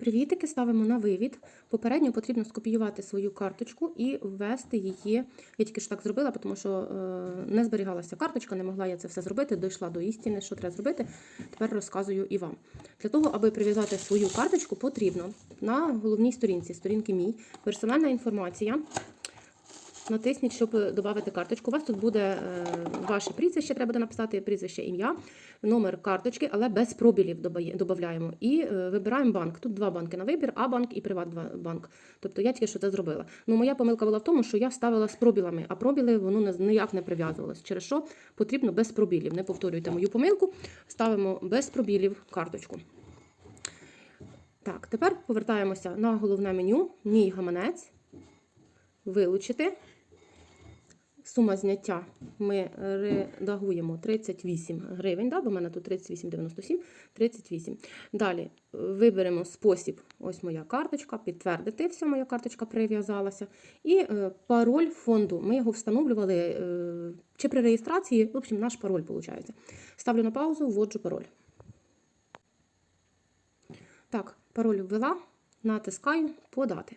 привітики ставимо на вивід. Попередньо потрібно скопіювати свою карточку і ввести її. Я тільки що так зробила, тому що е, не зберігалася карточка, не могла я це все зробити, дійшла до істини, що треба зробити. Тепер розказую і вам. Для того, аби прив'язати свою карточку, потрібно на головній сторінці, сторінки мій, персональна інформація. Натисніть, щоб додати карточку. У вас тут буде е, ваше прізвище, треба буде написати прізвище, ім'я, номер карточки, але без пробілів додаємо. І е, вибираємо банк. Тут два банки на вибір, А-банк і Приватбанк. Тобто я тільки що це зробила. Ну, моя помилка була в тому, що я ставила з пробілами, а пробіли воно ніяк не прив'язувалось. Через що потрібно без пробілів. Не повторюйте мою помилку. Ставимо без пробілів карточку. Так, тепер повертаємося на головне меню, мій гаманець, вилучити. Сума зняття ми редагуємо 38 гривень, да, бо в мене тут 38,97, 38. Далі виберемо спосіб, ось моя карточка, підтвердити, все, моя карточка прив'язалася. І е, пароль фонду. Ми його встановлювали е, чи при реєстрації, в общем, наш пароль виходить. Ставлю на паузу, вводжу пароль. Так, пароль ввела, натискаю подати.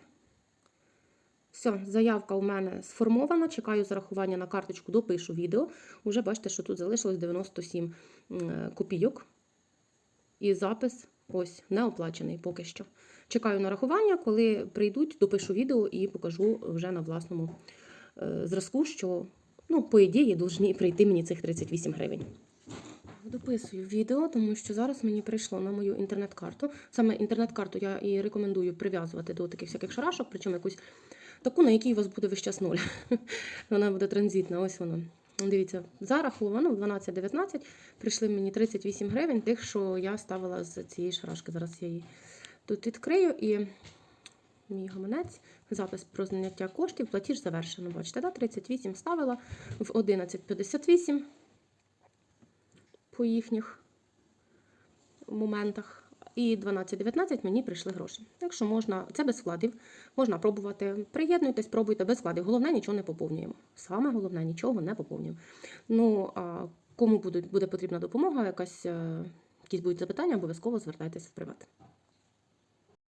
Все, заявка у мене сформована. Чекаю зарахування на карточку, допишу відео. Уже бачите, що тут залишилось 97 е, копійок. І запис ось не оплачений поки що. Чекаю на рахування, коли прийдуть, допишу відео і покажу вже на власному е, зразку, що, ну, по ідеї, повинні прийти мені цих 38 гривень. Дописую відео, тому що зараз мені прийшло на мою інтернет-карту. Саме інтернет-карту я і рекомендую прив'язувати до таких всяких шарашок, причому якусь таку, на якій у вас буде весь час нуль. Вона буде транзитна, ось воно. Дивіться, зараховано в 12.19 прийшли мені 38 гривень, тих, що я ставила з цієї шарашки. Зараз я її тут відкрию і мій гаманець, запис про зняття коштів, платіж завершено. Бачите, да? 38 ставила в 11.58 по їхніх моментах. І 12-19 мені прийшли гроші. Якщо можна, це без вкладів, можна пробувати. Приєднуйтесь, пробуйте без вкладів. Головне, нічого не поповнюємо. Саме головне, нічого не поповнюємо. Ну, а кому буде, буде потрібна допомога, якась, е, якісь будуть запитання, обов'язково звертайтеся в приват.